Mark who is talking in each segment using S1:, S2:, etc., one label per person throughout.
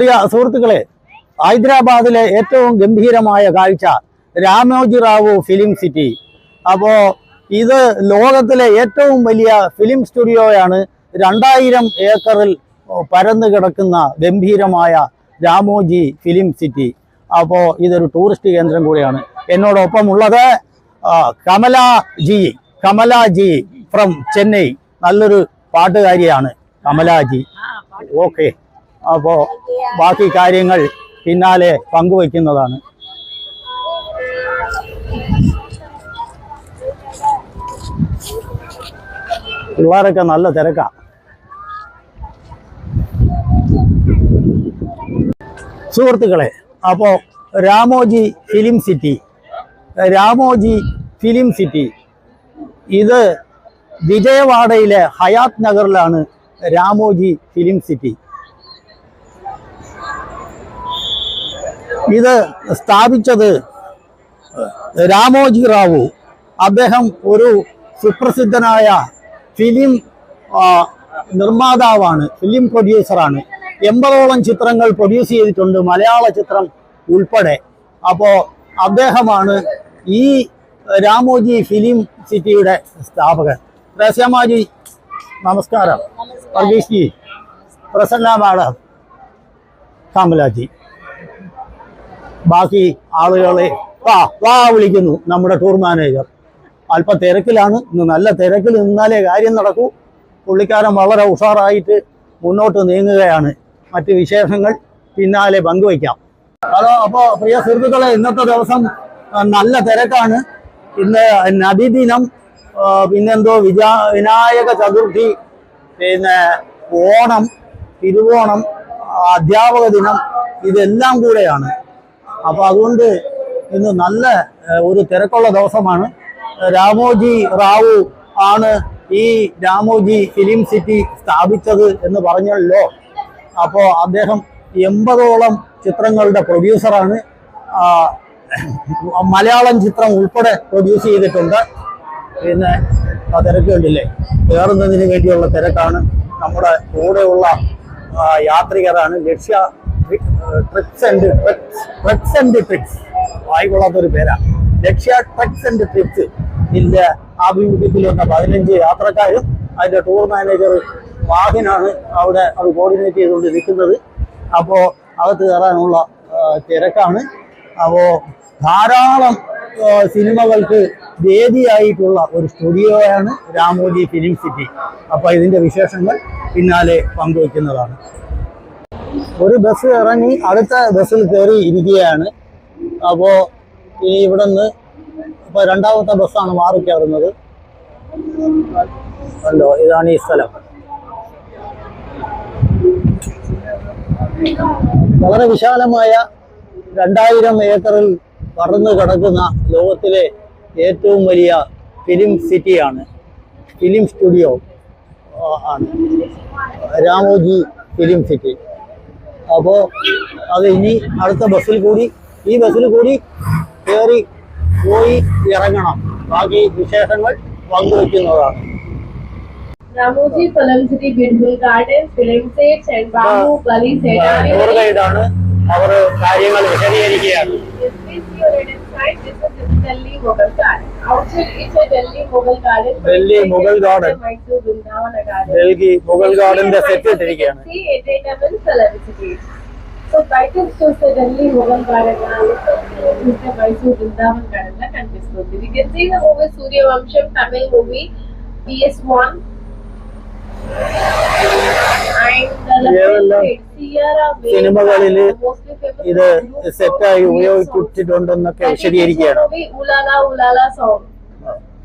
S1: പ്രിയ സുഹൃത്തുക്കളെ ഹൈദരാബാദിലെ ഏറ്റവും ഗംഭീരമായ കാഴ്ച രാമോജി റാവു ഫിലിം സിറ്റി. അപ്പോൾ ഇത് ലോകത്തിലെ ഏറ്റവും വലിയ ഫിലിം സ്റ്റുഡിയോയാണ്. രണ്ടായിരം ഏക്കറിൽ പരന്നു കിടക്കുന്ന ഗംഭീരമായ രാമോജി ഫിലിം സിറ്റി. അപ്പോൾ ഇതൊരു ടൂറിസ്റ്റ് കേന്ദ്രം കൂടിയാണ്. എന്നോടൊപ്പം ഉള്ളത് കമല ജി. കമല ജി ഫ്രം ചെന്നൈ. നല്ലൊരു പാട്ടുകാരിയാണ് കമലാജി ഓക്കെ. അപ്പോൾ ബാക്കി കാര്യങ്ങൾ പിന്നാലെ പങ്കുവയ്ക്കുന്നതാണ്. പിള്ളേരൊക്കെ നല്ല തിരക്കാണ് സുഹൃത്തുക്കളെ അപ്പോൾ Ramoji film city Ramoji film city ഇത് വിജയവാഡയിലെ ഹയാത്ത് നഗറിലാണ് രാമോജി ഫിലിം സിറ്റി. ഇത് സ്ഥാപിച്ചത് രാമോജി റാവു. അദ്ദേഹം ഒരു സുപ്രസിദ്ധനായ ഫിലിം നിർമ്മാതാവാണ് ഫിലിം പ്രൊഡ്യൂസറാണ്. എൺപതോളം ചിത്രങ്ങൾ പ്രൊഡ്യൂസ് ചെയ്തിട്ടുണ്ട് മലയാള ചിത്രം ഉൾപ്പെടെ. അപ്പോൾ അദ്ദേഹമാണ് ഈ രാമോജി ഫിലിം സിറ്റിയുടെ സ്ഥാപകൻ. രസ്യമാജി നമസ്കാരം. വർഗീഷ് ജി. പ്രസന്ന മാഡം. കമലാജി. ബാക്കി ആളുകളെ വാ വാ വിളിക്കുന്നു നമ്മുടെ ടൂർ മാനേജർ അല്പ തിരക്കിലാണ് ഇന്ന് നല്ല തിരക്കിൽ നിന്നാലേ കാര്യം നടക്കൂ. പുള്ളിക്കാരൻ വളരെ ഉഷാറായിട്ട് മുന്നോട്ട് നീങ്ങുകയാണ്. മറ്റ് വിശേഷങ്ങൾ പിന്നാലെ പങ്കുവയ്ക്കാം. ഹലോ അപ്പോൾ പ്രിയ സുഹൃത്തുക്കളെ ഇന്നത്തെ ദിവസം നല്ല തിരക്കാണ്. ഇന്ന് നദിദിനം പിന്നെന്തോ വിജാ വിനായക ചതുർത്ഥി പിന്നെ ഓണം തിരുവോണം അധ്യാപക ദിനം ഇതെല്ലാം കൂടെയാണ്. അപ്പോൾ അതുകൊണ്ട് ഇന്ന് നല്ല ഒരു തിരക്കുള്ള ദിവസമാണ്. രാമോജി റാവു ആണ് ഈ രാമോജി ഫിലിം സിറ്റി സ്ഥാപിച്ചത് എന്ന് പറഞ്ഞല്ലോ. അപ്പോൾ അദ്ദേഹം എൺപതോളം ചിത്രങ്ങളുടെ പ്രൊഡ്യൂസറാണ്. മലയാളം ചിത്രം ഉൾപ്പെടെ പ്രൊഡ്യൂസ് ചെയ്തിട്ടുണ്ട്. പിന്നെ ആ തിരക്ക് കണ്ടില്ലേ? കയറുന്നതിന് വേണ്ടിയുള്ള തിരക്കാണ് നമ്മുടെ കൂടെയുള്ള യാത്രികരാണ് Lakshya tricks and tricks tricks and tricks വായിക്കൊള്ളാത്തൊരു പേരാ. ലക്ഷ്യ ട്രിക്സ് ആൻഡ് ട്രിക്സ് ഇതിന്റെ ആഭിമുഖ്യത്തിൽ വന്ന പതിനഞ്ച് യാത്രക്കാരും അതിന്റെ ടൂർ മാനേജർ വാഹനാണ് അവിടെ അത് കോർഡിനേറ്റ് ചെയ്തുകൊണ്ട് നിൽക്കുന്നത്. അപ്പോൾ അകത്ത് കയറാനുള്ള തിരക്കാണ്. അപ്പോൾ ധാരാളം സിനിമകൾക്ക് വേദിയായിട്ടുള്ള ഒരു സ്റ്റുഡിയോയാണ് രാമോജി ഫിലിം സിറ്റി. അപ്പോൾ ഇതിന്റെ വിശേഷങ്ങൾ പിന്നാലെ പങ്കുവയ്ക്കുന്നതാണ്. ഒരു ബസ് ഇറങ്ങി അടുത്ത ബസ്സിൽ കയറി ഇരിക്കുകയാണ്. അപ്പോൾ ഇനി ഇവിടെ നിന്ന് ഇപ്പോൾ രണ്ടാമത്തെ ബസ്സാണ് മാറി കയറുന്നത്. കണ്ടോ ഇതാണ് ഈ സ്ഥലം. വളരെ വിശാലമായ രണ്ടായിരം ഏക്കറിൽ പടർന്നു കിടക്കുന്ന ലോകത്തിലെ ഏറ്റവും വലിയ ഫിലിം സിറ്റിയാണ്. ഫിലിം സ്റ്റുഡിയോ ആണ്. Ramoji film city. അപ്പോൾ അത് ഇനി അടുത്ത ബസ്സിൽ കൂടി ഈ ബസ്സിൽ കൂടി കയറി പോയി ഇറങ്ങണം. ബാക്കി വിശേഷങ്ങൾ പങ്കുവയ്ക്കുന്നതാണ്. ടൂർ ഗൈഡാണ് അവർ കാര്യങ്ങൾ വിശദീകരിക്കുകയാണ്.
S2: Inside this is Delhi Mughal Garden. Outside it's a Delhi Mughal Garden.
S1: Delhi Mughal Garden.
S2: Might to Vrindavana Garden.
S1: Delhi Mughal Garden. The set it again.
S2: See it it happens celebrities. So titles చూస్తే Delhi Mughal Garden చూస్తే Mysore Vrindavan Garden లా కనిపిస్తుంది. We can see the movie Surya Vamsham Tamil movie PS1.
S1: ഏതെല്ലാം സിനിമകളില് ഇത് സെറ്റായി ഉപയോഗിച്ചിട്ടുണ്ടെന്നൊക്കെ വിശദീകരിക്കുകയാണ്
S2: ഉലാല ഉലാല song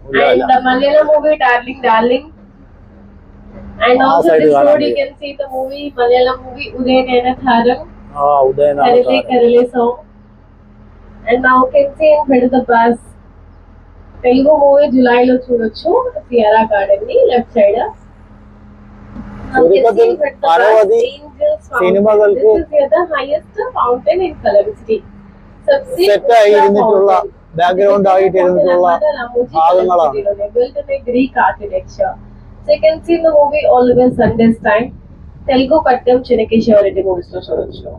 S1: ഉള്ളതല്ല.
S2: and the Malayalam movie Darling Darling and
S1: ആ
S2: also
S1: side
S2: this
S1: കാണാൻ
S2: road you
S1: കഴിയും.
S2: can see the movie Malayalam movie Udayana Tharam
S1: ആ Udayanath
S2: Karale Karale song and now you can see in Bed the Bus Telugu movie జూలైలో చూడొచ్చు సియారా garden ని left side
S1: ചുരുക്കത്തിൽ അനവധി സിനിമകൾക്ക് സെറ്റായി ഇരുന്നിട്ടുള്ള ബാക്ക്ഗ്രൗണ്ട് ആയിട്ട് ഇരുന്നിട്ടുള്ള ഭാഗങ്ങളാണ്
S2: Second scene the movie always Sundays time. Telugu Pattam Chinnakeshwaradi movies lo
S1: chodchu.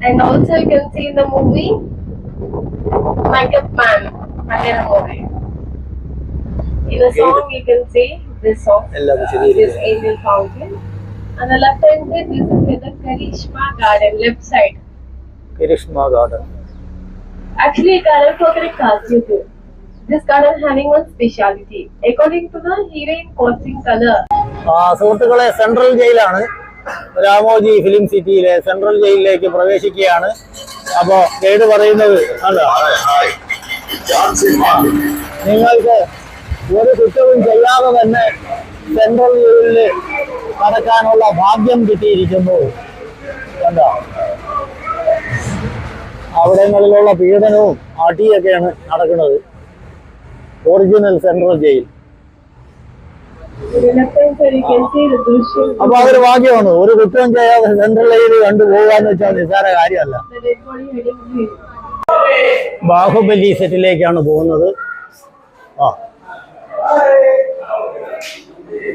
S2: And also you can see in the movie Makeup Man, Malayalam movie. In the song you can see this song,
S1: uh,
S2: this angel fountain. And the left hand side, this is the Karishma garden, left side.
S1: Karishma garden.
S2: Actually, garden for costume. This garden having one speciality. According to the heroine costume color,
S1: സുഹൃത്തുക്കളെ central ജയിലാണ് Ramoji film സിറ്റിയിലെ central ജയിലിലേക്ക് പ്രവേശിക്കുകയാണ് അപ്പോ guide പറയുന്നത് അല്ല നിങ്ങൾക്ക് ഒരു കുറ്റവും ചെയ്യാതെ തന്നെ സെൻട്രൽ ജയിലിൽ നടക്കാനുള്ള ഭാഗ്യം കിട്ടിയിരിക്കുന്നു. എന്താ അവിടങ്ങളിലുള്ള പീഡനവും അടിയൊക്കെയാണ് നടക്കുന്നത്.
S2: Original central jail.
S1: അപ്പൊ അതൊരു ഭാഗ്യമാണ്. ഒരു കുറ്റവും ചെയ്യാതെ സെൻട്രൽ ജയിൽ കണ്ടുപോകാന്ന് വെച്ചാൽ നിസ്സാര കാര്യമല്ല. ബാഹുബലി സെറ്റിലേക്കാണ് പോകുന്നത്. ആ.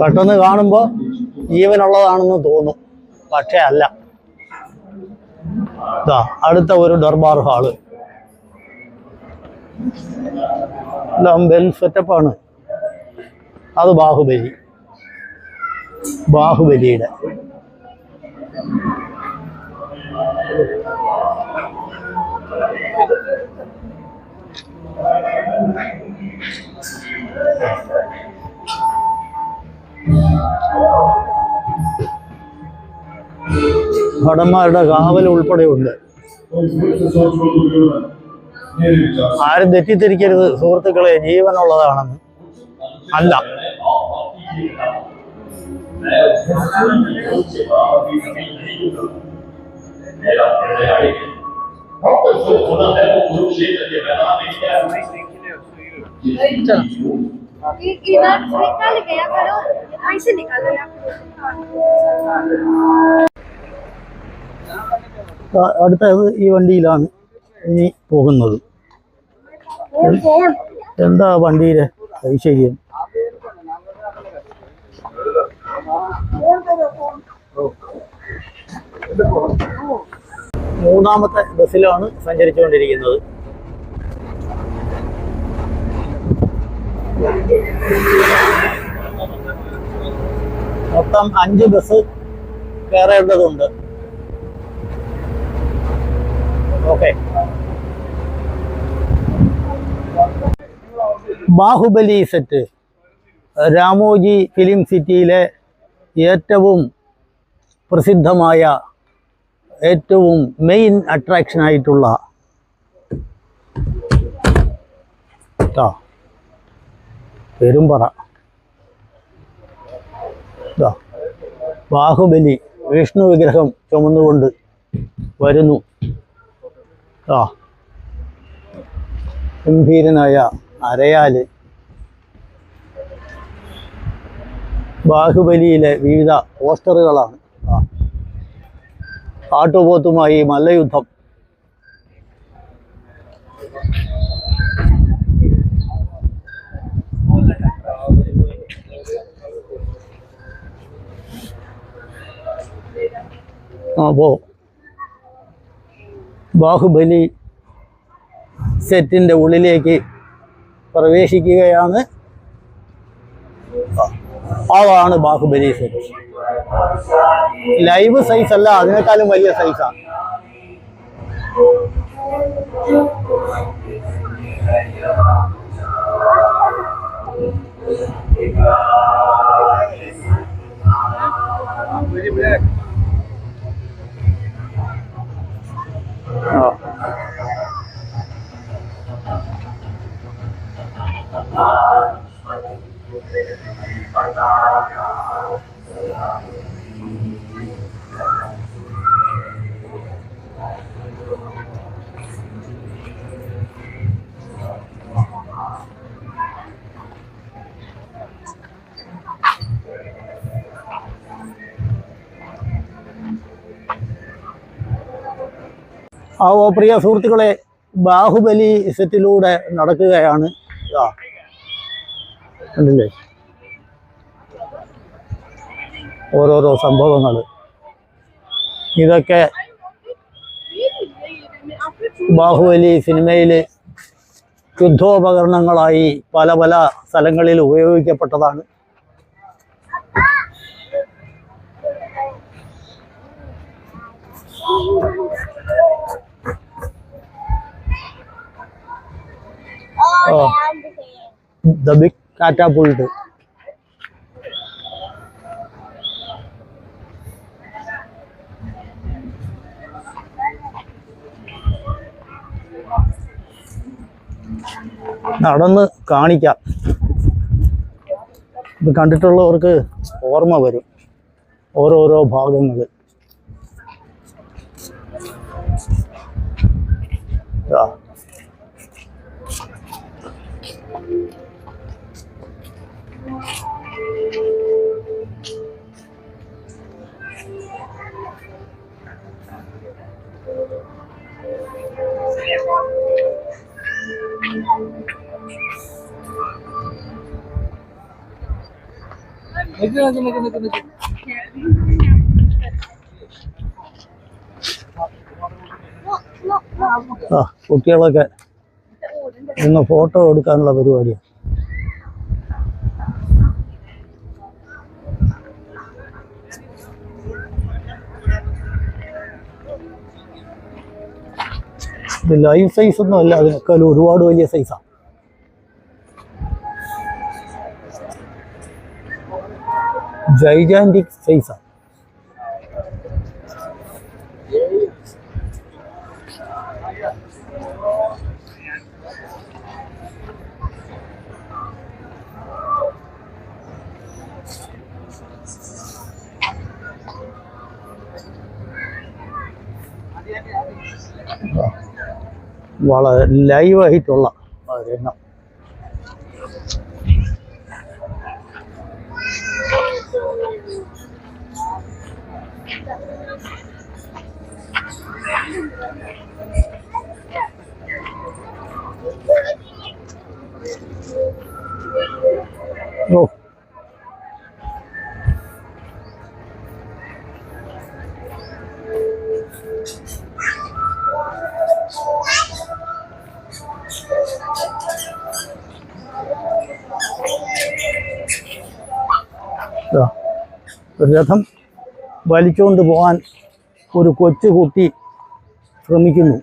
S1: പെട്ടെന്ന് കാണുമ്പോ ജീവനുള്ളതാണെന്ന് തോന്നും. പക്ഷെ അല്ല. അടുത്ത ഒരു ദർബാർ ഹാൾ. വെൽ സെറ്റപ്പാണ് അത് ബാഹുബലി. ബാഹുബലിയുടെ. ഭടന്മാരുടെ കാവൽ ഉൾപ്പെടെയുണ്ട് ആരും തെറ്റിദ്ധരിക്കരുത് സുഹൃത്തുക്കളെ ജീവനുള്ളതാണെന്ന് അല്ല
S3: इधर निकाल गया करो ऐसे निकालो या
S1: ആ, അടുത്തത് ഈ വണ്ടിയിലാണ് ഇനി പോകുന്നത്. എന്താ വണ്ടിയുടെ ഐശ്വര്യം? മൂന്നാമത്തെ ബസ്സിലാണ് സഞ്ചരിച്ചുകൊണ്ടിരിക്കുന്നത്. മൊത്തം അഞ്ച് ബസ് കയറേണ്ടതുണ്ട്. ബാഹുബലി സെറ്റ് രാമോജി ഫിലിം സിറ്റിയിലെ ഏറ്റവും പ്രസിദ്ധമായ ഏറ്റവും മെയിൻ അട്രാക്ഷനായിട്ടുള്ള ആയിട്ടുള്ള പെരുമ്പറ. ബാഹുബലി വിഷ്ണു വിഗ്രഹം ചുമന്നുകൊണ്ട് വരുന്നു. ആ. ഗംഭീരനായ അരയാൽ. ബാഹുബലിയിലെ വിവിധ പോസ്റ്ററുകളാണ്. ആ. കാട്ടുപോത്തുമായി മല്ലയുദ്ധം. അപ്പോ ബാഹുബലി സെറ്റിന്റെ ഉള്ളിലേക്ക് പ്രവേശിക്കുകയാണ്. അതാണ് ബാഹുബലി സെറ്റ് ലൈവ് സൈസ് അല്ല അതിനേക്കാളും വലിയ സൈസാണ് ആ ആ ഓ പ്രിയ സുഹൃത്തുക്കളെ ബാഹുബലി സെറ്റിലൂടെ നടക്കുകയാണ്. ഇതാ കണ്ടില്ലേ? ഓരോരോ സംഭവങ്ങൾ ഇതൊക്കെ ബാഹുബലി സിനിമയിൽ യുദ്ധോപകരണങ്ങളായി പല പല സ്ഥലങ്ങളിൽ ഉപയോഗിക്കപ്പെട്ടതാണ്.
S3: The
S1: ദ ബിഗ് കാറ്റാപുൾട്ട് നടന്ന് കാണിക്കാം. ഇത് കണ്ടിട്ടുള്ളവർക്ക് ഓർമ്മ വരും. ഓരോരോ ഭാഗങ്ങൾ. ആ. ആ കുട്ടികളൊക്കെ ഇന്ന് ഫോട്ടോ എടുക്കാനുള്ള പരിപാടിയാണ് ഇത് ലൈഫ് സൈസ് ഒന്നും അല്ല അതിനേക്കാളും ഒരുപാട് വലിയ സൈസാണ് ജൈജാന്റിക് സൈസാണ് വളരെ ലൈവായിട്ടുള്ള ഒരെണ്ണം. രഥം വലിച്ചുകൊണ്ട് പോകാൻ ഒരു കൊച്ചുകുട്ടി ശ്രമിക്കുന്നു.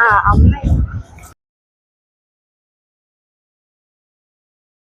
S3: ആ അമ്മ.